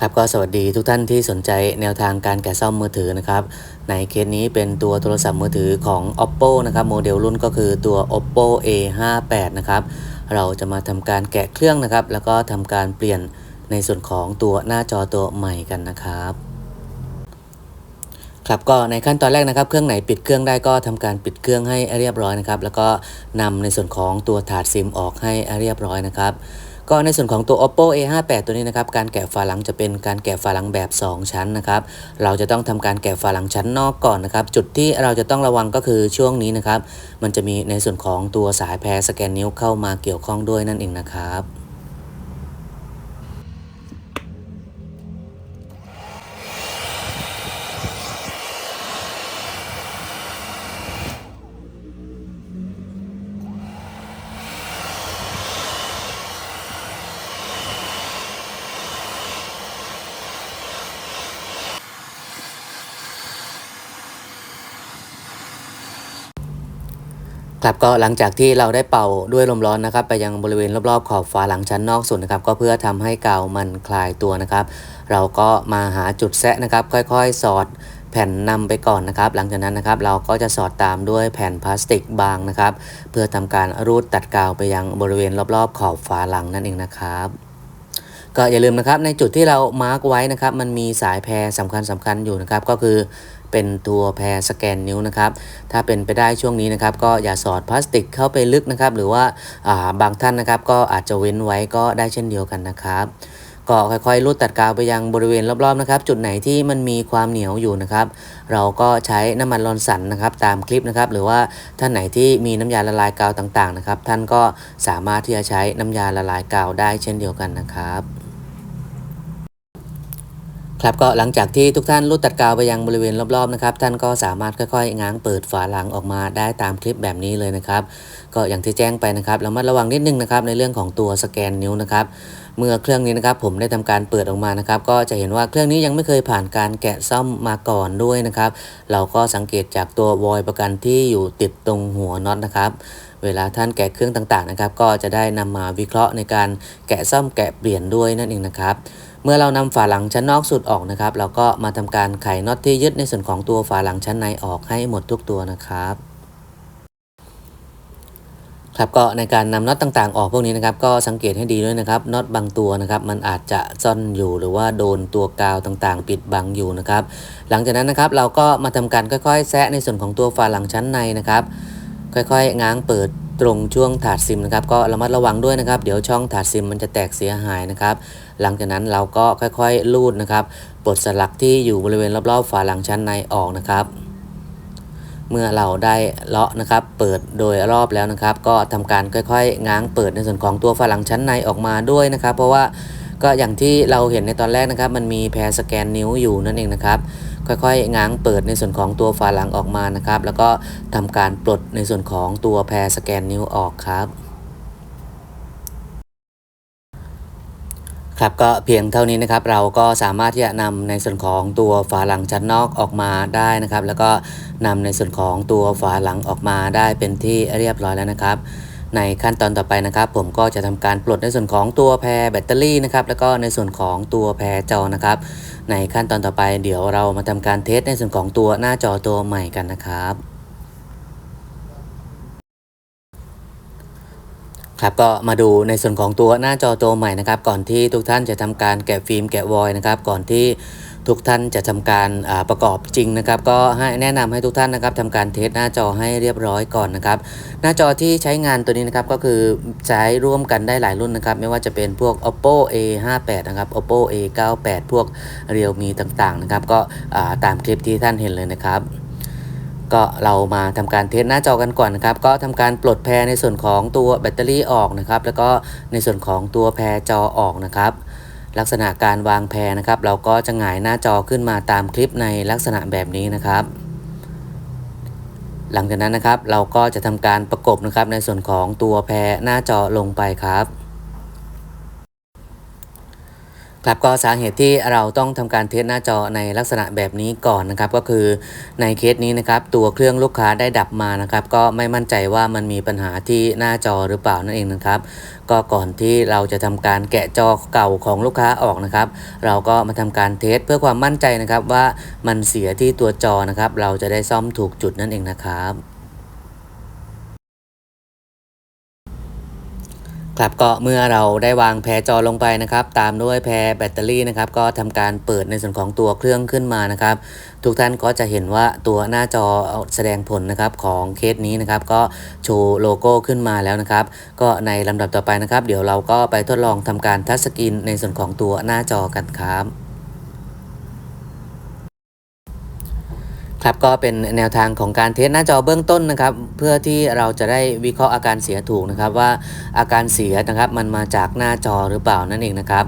ครับก็สวัสดีทุกท่านที่สนใจแนวทางการแกะซ่อมมือถือนะครับ ในเคสนี้เป็นตัวโทรศัพท์มือถือของ oppo นะครับ โมเดลรุ่นก็คือตัว oppo a 5 8นะครับ เราจะมาทำการแกะเครื่องนะครับ แล้วก็ทำการเปลี่ยนในส่วนของตัวหน้าจอตัวใหม่กันนะครับครับก็ในขั้นตอนแรกนะครับเครื่องไหนปิดเครื่องได้ก็ทำการปิดเครื่องให้เรียบร้อยนะครับ แล้วก็นำในส่วนของตัวถาดซิมออกให้เรียบร้อยนะครับ ก็ในส่วนของตัว oppo a 5 8ตัวนี้นะครับ การแกะฝาหลังจะเป็นการแกะฝาหลังแบบ 2 ชั้นนะครับ เราจะต้องทำการแกะฝาหลังชั้นนอกก่อนนะครับ จุดที่เราจะต้องระวังก็คือช่วงนี้นะครับ มันจะมีในส่วนของตัวสายแพรสแกนนิ้วเข้ามาเกี่ยวข้องด้วยนั่นเองนะครับ ครับก็หลังจากที่เราได้เป่าด้วยลมร้อนนะครับ ไปยังบริเวณรอบๆขอบฝาหลังชั้นนอกสุดนะครับ ก็เพื่อทำให้กาวมันคลายตัวนะครับ เราก็มาหาจุดแซะนะครับ ค่อยๆ สอดแผ่นนำไปก่อนนะครับ หลังจากนั้นนะครับเราก็จะสอดตามด้วยแผ่นพลาสติกบางนะครับ เพื่อทำการรูดตัดกาวไปยังบริเวณรอบๆขอบฝาหลังนั่นเองนะครับก็อย่าลืมนะครับในจุดที่เรามาร์กไว้นะครับ มันมีสายแพรสำคัญสำคัญอยู่นะครับ ก็คือ เป็นตัวแพรสแกนนิ้วนะครับ ถ้าเป็นไปได้ช่วงนี้นะครับ ก็อย่าสอดพลาสติกเข้าไปลึกนะครับ หรือว่าาบางท่านนะครับ ก็อาจจะเว้นไว้ก็ได้เช่นเดียวกันนะครับก็ค่อยๆรูดตัดกาวไปยังบริเวณรอบๆนะครับ จุดไหนที่มันมีความเหนียวอยู่นะครับ เราก็ใช้น้ำมันลอนสันนะครับ ตามคลิปนะครับ หรือว่าท่านไหนที่มีน้ำยาละลายกาวต่างๆนะครับ ท่านก็สามารถที่จะใช้น้ำยาละลายกาวได้เช่นเดียวกันนะครับ ครับก็หลังจากที่ทุกท่านรูดตัดกาวไปยังบริเวณรอบๆนะครับท่านก็สามารถค่อยๆง้างเปิดฝาหลังออกมาได้ตามคลิปแบบนี้เลยนะครับ ก็อย่างที่แจ้งไปนะครับระมัดระวังนิดนึงนะครับในเรื่องของตัวสแกนนิ้วนะครับเมื่อเครื่องนี้นะครับผมได้ทำการเปิดออกมานะครับ ก็จะเห็นว่าเครื่องนี้ยังไม่เคยผ่านการแกะซ่อมมาก่อนด้วยนะครับ เราก็สังเกตจากตัววอยประกันที่อยู่ติดตรงหัวน็อตนะครับเวลาท่านแกะเครื่องต่างๆนะครับ ก็จะได้นำมาวิเคราะห์ในการแกะซ่อมแกะเปลี่ยนด้วยนั่นเองนะครับ เมื่อเรานำฝาหลังชั้นนอกสุดออกนะครับ เราก็มาทำการไขน็อตที่ยึดในส่วนของตัวฝาหลังชั้นในออกให้หมดทุกตัวนะครับ ครับก็ในการนำน็อตต่างๆ ออกพวกนี้นะครับ ก็สังเกตให้ดีด้วยนะครับน็อตบางตัวนะครับ มันอาจจะซ่อนอยู่หรือว่าโดนตัวกาวต่างๆ ปิดบังอยู่นะครับ หลังจากนั้นนะครับเราก็มาทำการค่อยๆ แซะในส่วนของตัวฝาหลังชั้นในนะครับ ค่อยๆ ง้างเปิดตรงช่วงถาดซิมนะครับก็ระมัดระวังด้วยนะครับ เดี๋ยวช่องถาดซิมมันจะแตกเสียหายนะครับ หลังจากนั้นเราก็ค่อยๆลูดนะครับปลดสลักที่อยู่บริเวณรอบๆฝาหลังชั้นในออกนะครับ เมื่อเราได้เลาะนะครับ เปิดโดยรอบแล้วนะครับ ก็ทำการค่อยๆง้างเปิดในส่วนของตัวฝาหลังชั้นในออกมาด้วยนะครับ เพราะว่าก็อย่างที่เราเห็นในตอนแรกนะครับ มันมีแพรสแกนนิ้วอยู่นั่นเองนะครับ ค่อยๆง้างเปิดในส่วนของตัวฝาหลังออกมานะครับ แล้วก็ทำการปลดในส่วนของตัวแพรสแกนนิ้วออกครับ ครับก็เพียงเท่านี้นะครับเราก็สามารถที่จะนำในส่วนของตัวฝาหลังชั้นนอกออกมาได้นะครับ แล้วก็นำในส่วนของตัวฝาหลังออกมาได้เป็นที่เรียบร้อยแล้วนะครับ ในขั้นตอนต่อไปนะครับ ผมก็จะทำการปลดในส่วนของตัวแพรแบตเตอรี่นะครับแล้วก็ในส่วนของตัวแพรจอนะครับ ในขั้นตอนต่อไปเดี๋ยวเรามาทำการเทสในส่วนของตัวหน้าจอตัวใหม่กันนะครับ ครับก็มาดูในส่วนของตัวหน้าจอตัวใหม่นะครับ ก่อนที่ทุกท่านจะทำการแกะฟิล์มแกะวอยนะครับ ก่อนที่ทุกท่านจะทำการประกอบจริงนะครับ ก็ให้แนะนำให้ทุกท่านนะครับทำการเทสหน้าจอให้เรียบร้อยก่อนนะครับ หน้าจอที่ใช้งานตัวนี้นะครับก็คือใช้ร่วมกันได้หลายรุ่นนะครับ ไม่ว่าจะเป็นพวก oppo a 5 8นะครับ oppo a 9 8พวก realme ต่างๆนะครับ ก็ตามคลิปที่ท่านเห็นเลยนะครับ ก็เรามาทำการเทสหน้าจอกันก่อนนะครับก็ทำการปลดแพรในส่วนของตัวแบตเตอรี่ออกนะครับ แล้วก็ในส่วนของตัวแพรจอออกนะครับ ลักษณะการวางแพรนะครับ เราก็จะหงายหน้าจอขึ้นมาตามคลิปในลักษณะแบบนี้นะครับ หลังจากนั้นนะครับเราก็จะทำการประกบนะครับในส่วนของตัวแพรหน้าจอลงไปครับ ครับก็สาเหตุที่เราต้องทำการเทสหน้าจอในลักษณะแบบนี้ก่อนนะครับ ก็คือในเคสนี้นะครับตัวเครื่องลูกค้าได้ดับมานะครับ ก็ไม่มั่นใจว่ามันมีปัญหาที่หน้าจอหรือเปล่านั่นเองนะครับ ก็ก่อนที่เราจะทำการแกะจอเก่าของลูกค้าออกนะครับ เราก็มาทำการเทสเพื่อความมั่นใจนะครับว่ามันเสียที่ตัวจอนะครับ เราจะได้ซ่อมถูกจุดนั่นเองนะครับ ครับก็เมื่อเราได้วางแพรจอลงไปนะครับ ตามด้วยแพรแบตเตอรี่นะครับ ก็ทำการเปิดในส่วนของตัวเครื่องขึ้นมานะครับ ทุกท่านก็จะเห็นว่าตัวหน้าจอแสดงผลนะครับของเคสนี้นะครับ ก็โชว์โลโก้ขึ้นมาแล้วนะครับ ก็ในลำดับต่อไปนะครับ เดี๋ยวเราก็ไปทดลองทำการทัชสกรีนในส่วนของตัวหน้าจอกันครับ ครับก็เป็นแนวทางของการเทสหน้าจอเบื้องต้นนะครับ เพื่อที่เราจะได้วิเคราะห์อาการเสียถูกนะครับว่าอาการเสียนะครับมันมาจากหน้าจอหรือเปล่านั่นเองนะครับ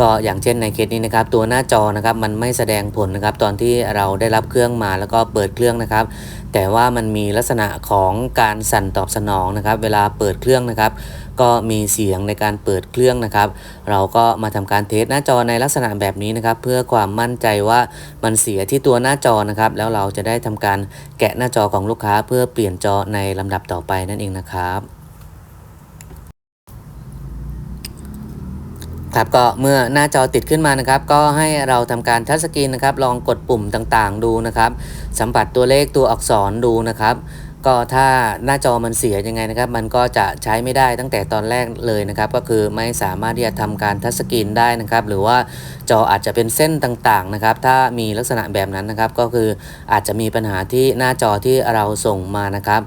ก็อย่างเช่นในเคสนี้นะครับ ตัวหน้าจอนะครับมันไม่แสดงผลนะครับ ตอนที่เราได้รับเครื่องมาแล้วก็เปิดเครื่องนะครับ แต่ว่ามันมีลักษณะของการสั่นตอบสนองนะครับ เวลาเปิดเครื่องนะครับ ก็มีเสียงในการเปิดเครื่องนะครับ เราก็มาทำการเทสหน้าจอในลักษณะแบบนี้นะครับ เพื่อความมั่นใจว่ามันเสียที่ตัวหน้าจอนะครับ แล้วเราจะได้ทำการแกะหน้าจอของลูกค้า เพื่อเปลี่ยนจอในลำดับต่อไปนั่นเองนะครับครับก็เมื่อหน้าจอติดขึ้นมานะครับ ก็ให้เราทำการทัชสกรีนนะครับ ลองกดปุ่มต่างๆ ดูนะครับ สัมผัสตัวเลขตัวอักษรดูนะครับ ก็ถ้าหน้าจอมันเสียยังไงนะครับ มันก็จะใช้ไม่ได้ตั้งแต่ตอนแรกเลยนะครับ ก็คือไม่สามารถที่จะทำการทัชสกรีนได้นะครับ หรือว่าจออาจจะเป็นเส้นต่างๆนะครับ ถ้ามีลักษณะแบบนั้นนะครับ ก็คืออาจจะมีปัญหาที่หน้าจอที่เราส่งมานะครับ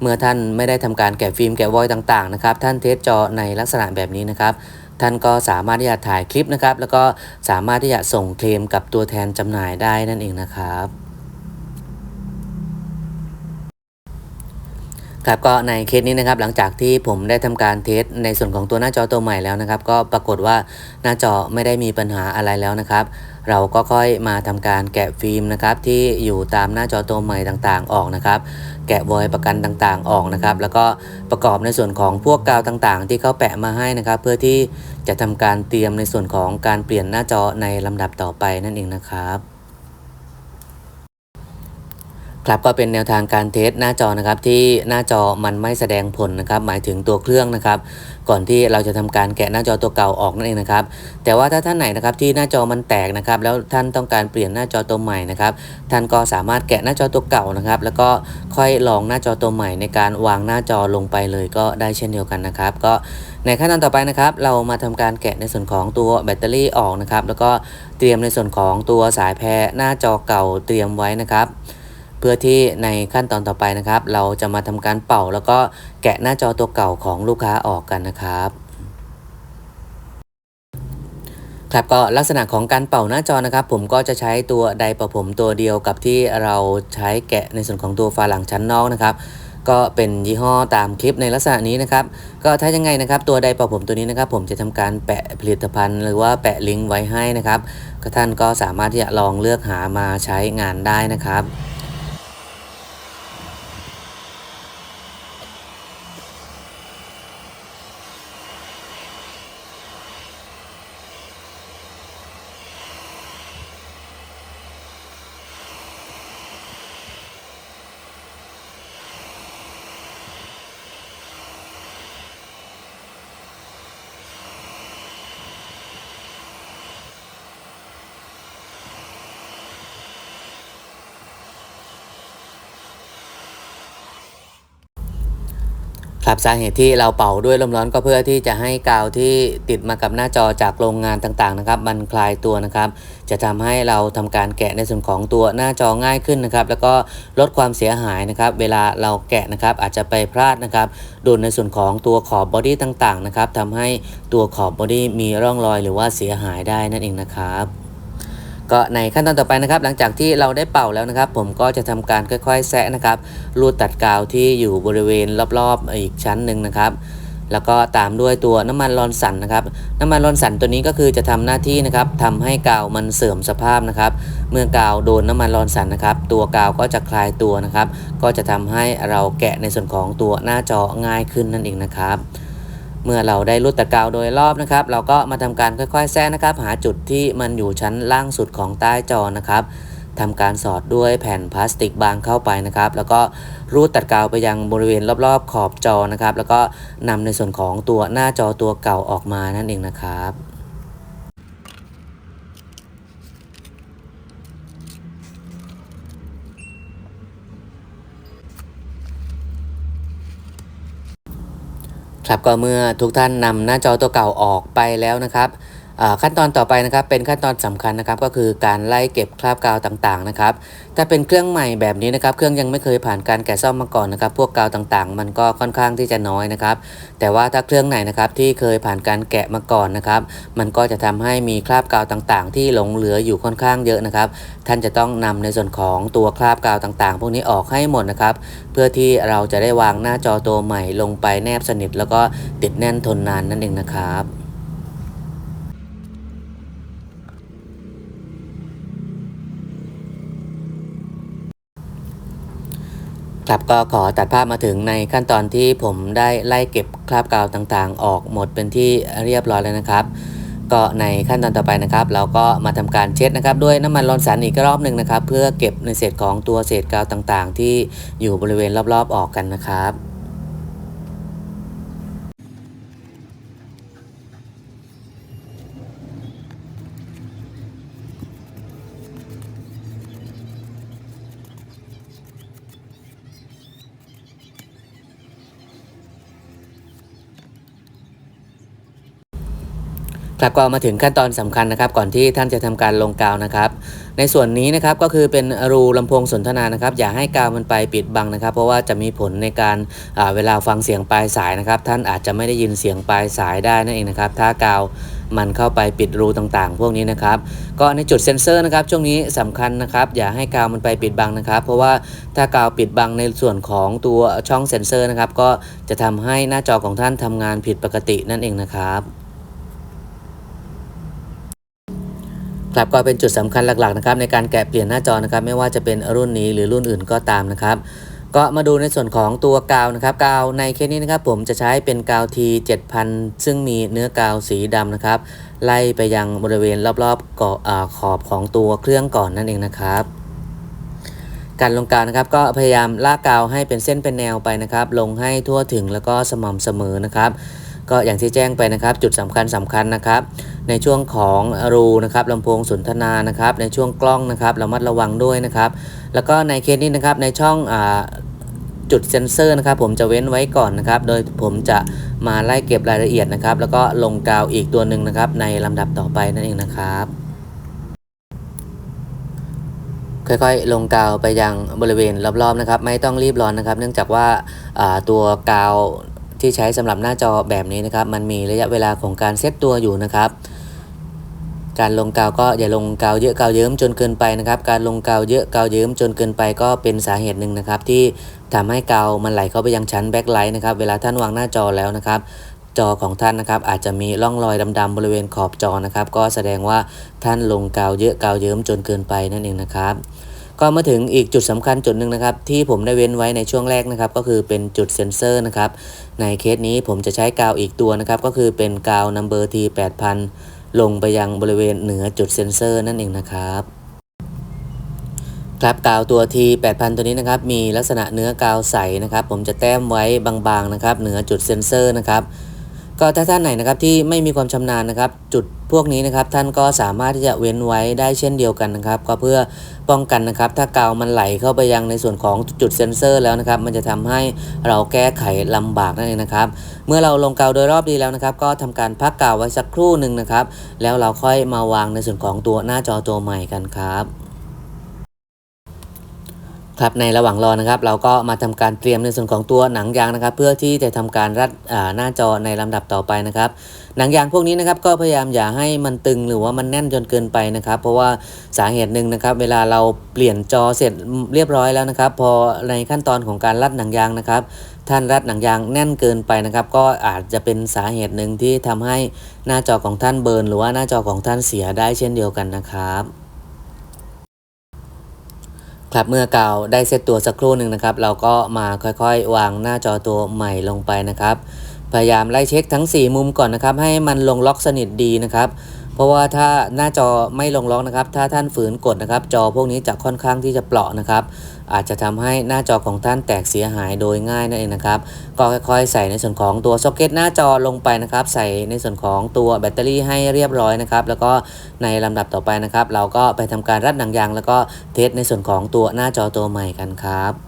เมื่อท่านไม่ได้ทำการแกะฟิล์มแกะวอยต่างๆนะครับ ท่านเทสจอในลักษณะแบบนี้นะครับ ท่านก็สามารถที่จะถ่ายคลิปนะครับ แล้วก็สามารถที่จะส่งเคลมกับตัวแทนจำหน่ายได้นั่นเองนะครับ ครับก็ในเคสนี้นะครับหลังจากที่ผมได้ทำการเทสในส่วนของตัวหน้าจอตัวใหม่แล้วนะครับ ก็ปรากฏว่าหน้าจอไม่ได้มีปัญหาอะไรแล้วนะครับ เราก็ค่อยมาทำการแกะฟิล์มนะครับที่อยู่ตามหน้าจอตัวใหม่ต่างๆ ออกนะครับ แกะวอยประกันต่างๆ ออกนะครับ แล้วก็ประกอบในส่วนของพวกกาวต่างๆ ที่เขาแปะมาให้นะครับ เพื่อที่จะทำการเตรียมในส่วนของการเปลี่ยนหน้าจอในลำดับต่อไปนั่นเองนะครับ ครับก็เป็นแนวทางการเทสหน้าจอนะครับที่หน้าจอมันไม่แสดงผลนะครับหมายถึงตัวเครื่องนะครับ ก่อนที่เราจะทำการแกะหน้าจอตัวเก่าออกนั่นเองนะครับแต่ว่าถ้าท่านไหนนะครับที่หน้าจอมันแตกนะครับแล้วท่านต้องการเปลี่ยนหน้าจอตัวใหม่นะครับท่านก็สามารถแกะหน้าจอตัวเก่านะครับ แล้วก็ค่อยลองหน้าจอตัวใหม่ในการวางหน้าจอลงไปเลยก็ได้เช่นเดียวกันนะครับ ก็ในขั้นตอนต่อไปนะครับ เรามาทำการแกะในส่วนของตัวแบตเตอรี่ออกนะครับแล้วก็เตรียมในส่วนของตัวสายแพรหน้าจอเก่าเตรียมไว้นะครับ เพื่อที่ในขั้นตอนต่อไปนะครับ เราจะมาทำการเป่าแล้วก็แกะหน้าจอตัวเก่าของลูกค้าออกกันนะครับครับก็ลักษณะของการเป่าหน้าจอนะครับ ผมก็จะใช้ตัวไดร์เป่าผมตัวเดียวกับที่เราใช้แกะในส่วนของตัวฝาหลังชั้นนอกนะครับ ก็เป็นยี่ห้อตามคลิปในลักษณะนี้นะครับ ก็ถ้ายังไงนะครับ ตัวไดร์เป่าผมตัวนี้นะครับ ผมจะทำการแปะผลิตภัณฑ์ หรือว่าแปะลิงก์ไว้ให้นะครับท่านก็สามารถที่จะลองเลือกหามาใช้งานได้นะครับ ครับสาเหตุที่เราเป่าด้วยลมร้อนก็เพื่อที่จะให้กาวที่ติดมากับหน้าจอจากโรงงานต่างๆนะครับ มันคลายตัวนะครับ จะทำให้เราทำการแกะในส่วนของตัวหน้าจอง่ายขึ้นนะครับ แล้วก็ลดความเสียหายนะครับ เวลาเราแกะนะครับอาจจะไปพลาดนะครับโดนในส่วนของตัวขอบบอดี้ต่างๆนะครับทำให้ตัวขอบบอดี้มีร่องรอยหรือว่าเสียหายได้นั่นเองนะครับ ก็ในขั้นตอนต่อไปนะครับ หลังจากที่เราได้เป่าแล้วนะครับ ผมก็จะทำการค่อยๆแซะนะครับรูดตัดกาวที่อยู่บริเวณรอบๆอีกชั้นหนึ่งนะครับ แล้วก็ตามด้วยตัวน้ำมันรอนสันนะครับ น้ำมันรอนสันตัวนี้ก็คือจะทำหน้าที่นะครับทำให้กาวมันเสื่อมสภาพนะครับ เมื่อกาวโดนน้ำมันรอนสันนะครับ ตัวกาวก็จะคลายตัวนะครับ ก็จะทำให้เราแกะในส่วนของตัวหน้าจอง่ายขึ้นนั่นเองนะครับ เมื่อเราได้รูดตะกาวโดยรอบนะครับ เราก็มาทำการค่อยๆแซะนะครับ หาจุดที่มันอยู่ชั้นล่างสุดของใต้จอนะครับทำการสอดด้วยแผ่นพลาสติกบางเข้าไปนะครับ แล้วก็รูดตัดกาวไปยังบริเวณรอบๆขอบจอนะครับ แล้วก็นำในส่วนของตัวหน้าจอตัวเก่าออกมานั่นเองนะครับ ครับก็เมื่อทุกท่านนำหน้าจอตัวเก่าออกไปแล้วนะครับ ขั้นตอนต่อไปนะครับเป็นขั้นตอนสำคัญนะครับก็คือการไล่เก็บคราบกาวต่างๆนะครับถ้าเป็นเครื่องใหม่แบบนี้นะครับเครื่องยังไม่เคยผ่านการแกะซ่อมมาก่อนนะครับพวกกาวต่างๆ มันก็ค่อนข้างที่จะน้อยนะครับแต่ว่าถ้าเครื่องไหนนะครับที่เคยผ่านการแกะมาก่อนนะครับมันก็จะทำให้มีคราบกาวต่างๆ ที่หลงเหลืออยู่ค่อนข้างเยอะนะครับท่านจะต้องนำในส่วนของตัวคราบกาวต่างๆ พวกนี้ออกให้หมดนะครับเพื่อที่เราจะได้วางหน้าจอตัวใหม่ลงไปแนบสนิท แล้วก็ติดแน่นทนนานนั่นเองนะครับ ครับก็ขอตัดภาพมาถึงในขั้นตอนที่ผมได้ไล่เก็บคราบกาวต่างๆ ออกหมดเป็นที่เรียบร้อยแล้วนะครับ ก็ในขั้นตอนต่อไปนะครับ เราก็มาทำการเช็ดนะครับ ด้วยน้ำมันลอนสันอีกรอบหนึ่งนะครับ เพื่อเก็บในเศษของตัวเศษกาวต่างๆ ที่อยู่บริเวณรอบๆออกกันนะครับ ครับก็มาถึงขั้นตอนสำคัญนะครับ ก่อนที่ท่านจะทำการลงกาวนะครับ ในส่วนนี้นะครับก็คือเป็นรูลำโพงสนทนานะครับ อย่าให้กาวมันไปปิดบังนะครับ เพราะว่าจะมีผลในการเวลาฟังเสียงปลายสายนะครับ ท่านอาจจะไม่ได้ยินเสียงปลายสายได้นั่นเองนะครับ ถ้ากาวมันเข้าไปปิดรูต่างๆ พวกนี้นะครับ ก็ในจุดเซ็นเซอร์นะครับ ช่วงนี้สำคัญนะครับ อย่าให้กาวมันไปปิดบังนะครับ เพราะว่าถ้ากาวปิดบังในส่วนของตัวช่องเซ็นเซอร์นะครับ ก็จะทำให้หน้าจอของท่านทำงานผิดปกตินั่นเองนะครับ ครับก็เป็นจุดสำคัญหลักๆนะครับในการแกะเปลี่ยนหน้าจอนะครับไม่ว่าจะเป็นรุ่นนี้หรือรุ่นอื่นก็ตามนะครับก็มาดูในส่วนของตัวกาวนะครับกาวในเคสนี้นะครับผมจะใช้เป็นกาว T 7000 ซึ่งมีเนื้อกาวสีดำนะครับ ไล่ไปยังบริเวณรอบๆกอขอบของตัวเครื่องก่อนนั่นเองนะครับ การลงกาวนะครับก็พยายามลากกาวให้เป็นเส้นเป็นแนวไปนะครับ ลงให้ทั่วถึงแล้วก็สม่ำเสมอนะครับ ก็อย่างที่แจ้งไปนะครับ จุดสำคัญสำคัญนะครับ ในช่วงของรูนะครับลำโพงสนทนานะครับ ในช่วงกล้องนะครับระมัดระวังด้วยนะครับ แล้วก็ในเคสนี้นะครับในช่องอจุดเซ็นเซอร์นะครับ ผมจะเว้นไว้ก่อนนะครับ โดยผมจะมาไล่เก็บรายละเอียดนะครับ แล้วก็ลงกาวอีกตัวหนึ่งนะครับ ในลำดับต่อไปนั่นเองนะครับค่อยๆ ลงกาวไปยังบริเวณรอบๆนะครับ ไม่ต้องรีบร้อนนะครับ เนื่องจากว่าตัวกาว ที่ใช้สำหรับหน้าจอแบบนี้นะครับ มันมีระยะเวลาของการเซตตัวอยู่นะครับ การลงกาวก็อย่าลงกาวเยอะกาวเยิ้มจนเกินไปนะครับ การลงกาวเยอะกาวเยิ้มจนเกินไปก็เป็นสาเหตุหนึ่งนะครับ ที่ทำให้กาวมันไหลเข้าไปยังชั้นแบ็คไลท์นะครับ เวลาท่านวางหน้าจอแล้วนะครับจอของท่านนะครับอาจจะมีร่องรอยดำๆบริเวณขอบจอนะครับ ก็แสดงว่าท่านลงกาวเยอะกาวเยิ้มจนเกินไปนั่นเองนะครับ ก็มาถึงอีกจุดสำคัญจุดหนึ่งนะครับ ที่ผมได้เว้นไว้ในช่วงแรกนะครับ ก็คือเป็นจุดเซ็นเซอร์นะครับ ในเคสนี้ผมจะใช้กาวอีกตัวนะครับ ก็คือเป็นกาว number T 8000ลงไปยังบริเวณเหนือจุดเซ็นเซอร์นั่นเองนะครับครับกาวตัว T 8000 ตัวนี้นะครับมีลักษณะเนื้อกาวใสนะครับ ผมจะแต้มไว้บางๆนะครับ เหนือจุดเซ็นเซอร์นะครับ ก็ถ้าท่านไหนนะครับที่ไม่มีความชำนาญนะครับ จุด พวกนี้นะครับท่านก็สามารถที่จะเว้นไว้ได้เช่นเดียวกันนะครับ ก็เพื่อป้องกันนะครับ ถ้ากาวมันไหลเข้าไปยังในส่วนของจุดเซ็นเซอร์แล้วนะครับ มันจะทำให้เราแก้ไขลำบากนั่นเองนะครับ เมื่อเราลงกาวโดยรอบดีแล้วนะครับ ก็ทำการพักกาวไว้สักครู่หนึ่งนะครับ แล้วเราค่อยมาวางในส่วนของตัวหน้าจอตัวใหม่กันครับ ครับในระหว่างรอนะครับ เราก็มาทำการเตรียมในส่วนของตัวหนังยางนะครับ เพื่อที่จะทำการรัดหน้าจอในลำดับต่อไปนะครับ หนังยางพวกนี้นะครับก็พยายามอย่าให้มันตึงหรือว่ามันแน่นจนเกินไปนะครับ เพราะว่าสาเหตุหนึ่งนะครับ เวลาเราเปลี่ยนจอเสร็จเรียบร้อยแล้วนะครับ พอในขั้นตอนของการรัดหนังยางนะครับท่านรัดหนังยางแน่นเกินไปนะครับ ก็อาจจะเป็นสาเหตุหนึ่งที่ทำให้หน้าจอของท่านเบิร์นหรือว่าหน้าจอของท่านเสียได้เช่นเดียวกันนะครับ ครับเมื่อกาวได้เซตตัวสักครู่หนึ่งนะครับ เราก็มาค่อยๆ วางหน้าจอตัวใหม่ลงไปนะครับ พยายามไล่เช็คทั้ง 4 มุมก่อนนะครับ ให้มันลงล็อกสนิทดีนะครับ เพราะว่าถ้าหน้าจอไม่ลงล็อกนะครับ ถ้าท่านฝืนกดนะครับ จอพวกนี้จะค่อนข้างที่จะเปราะนะครับ อาจจะทำให้หน้าจอของท่านแตกเสียหายโดยง่ายนั่นเองนะครับ ก็ค่อยๆ ใส่ในส่วนของตัวซ็อกเก็ตหน้าจอลงไปนะครับ ใส่ในส่วนของตัวแบตเตอรี่ให้เรียบร้อยนะครับ แล้วก็ในลำดับต่อไปนะครับ เราก็ไปทำการรัดหนังยาง แล้วก็เทสในส่วนของตัวหน้าจอตัวใหม่กันครับ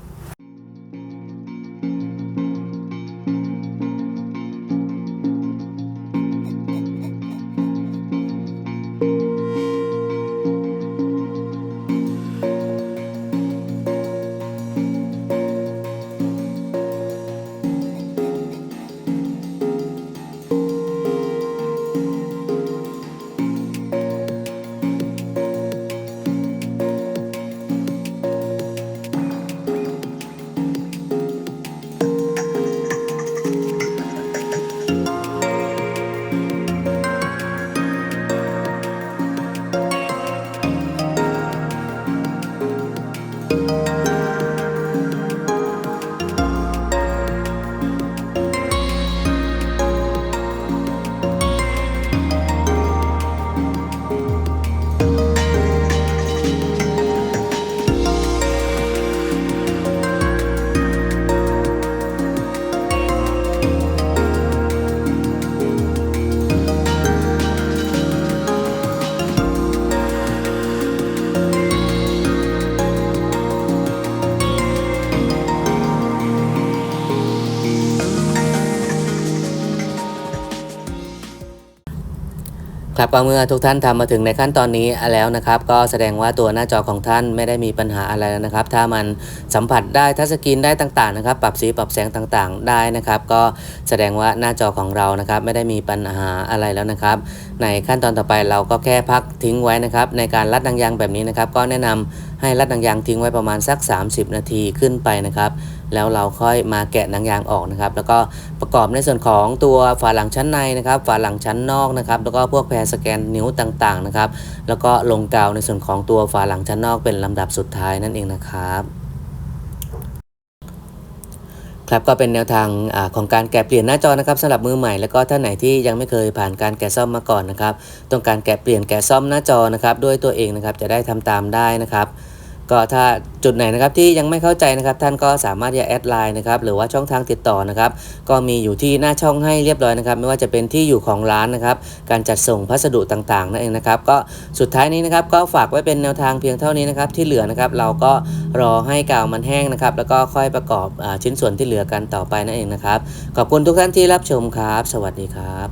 ครับก็เมื่อทุกท่านทำมาถึงในขั้นตอนนี้แล้วนะครับ ก็แสดงว่าตัวหน้าจอของท่านไม่ได้มีปัญหาอะไรแล้วนะครับ ถ้ามันสัมผัสได้ทัชสกรีนได้ต่างๆนะครับ ปรับสีปรับแสงต่างๆได้นะครับ ก็แสดงว่าหน้าจอของเรานะครับไม่ได้มีปัญหาอะไรแล้วนะครับ ในขั้นตอนต่อไปเราก็แค่พักทิ้งไว้นะครับ ในการรัดดังยางแบบนี้นะครับ ก็แนะนำให้รัดดังยางทิ้งไว้ประมาณสัก 30 นาทีขึ้นไปนะครับ แล้วเราค่อยมาแกะหนังยางออกนะครับ แล้วก็ประกอบในส่วนของตัวฝาหลังชั้นในนะครับฝาหลังชั้นนอกนะครับ แล้วก็พวกแพรสแกนนิ้วต่างๆนะครับ แล้วก็ลงกาวในส่วนของตัวฝาหลังชั้นนอกเป็นลำดับสุดท้ายนั่นเองนะครับครับก็เป็นแนวทางอของการแกะเปลี่ยนหน้าจอนะครับสำหรับมือใหม่แล้วก็ท่านไหนที่ยังไม่เคยผ่านการแกะซ่อมมาก่อนนะครับต้องการแกะเปลี่ยนแกะซ่อมหน้าจอนะครับด้วยตัวเองนะครับจะได้ทำตามได้นะครับ ก็ถ้าจุดไหนนะครับที่ยังไม่เข้าใจนะครับท่านก็สามารถจะแอดไลน์นะครับหรือว่าช่องทางติดต่อนะครับก็มีอยู่ที่หน้าช่องให้เรียบร้อยนะครับ ไม่ว่าจะเป็นที่อยู่ของร้านนะครับ การจัดส่งพัสดุต่างๆนั่นเองนะครับ ก็สุดท้ายนี้นะครับก็ฝากไว้เป็นแนวทางเพียงเท่านี้นะครับที่เหลือนะครับเราก็รอให้กาวมันแห้งนะครับ แล้วก็ค่อยประกอบอชิ้นส่วนที่เหลือกันต่อไปนั่นเองนะครับขอบคุณทุกท่านที่รับชมครับ สวัสดีครับ